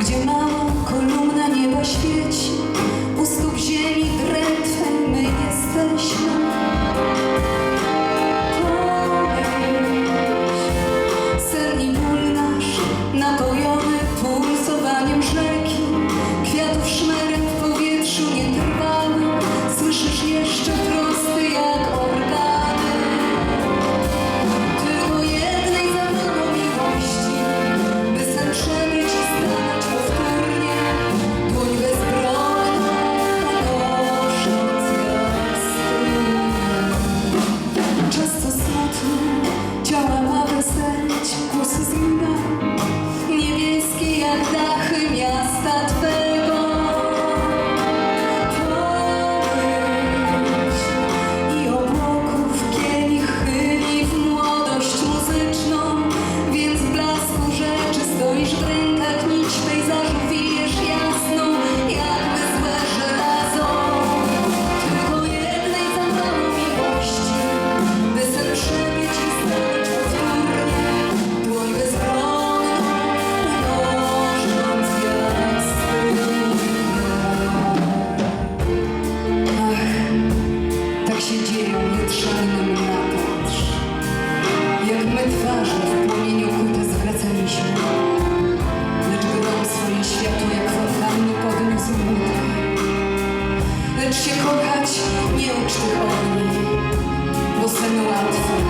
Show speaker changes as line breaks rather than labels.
Would you know? twarze w płomieniu kute zwracali się, lecz grom swoje światło jak fontanny podniósł buty. Lecz się kochać nie ucz tych ogni, bo sen łatwy.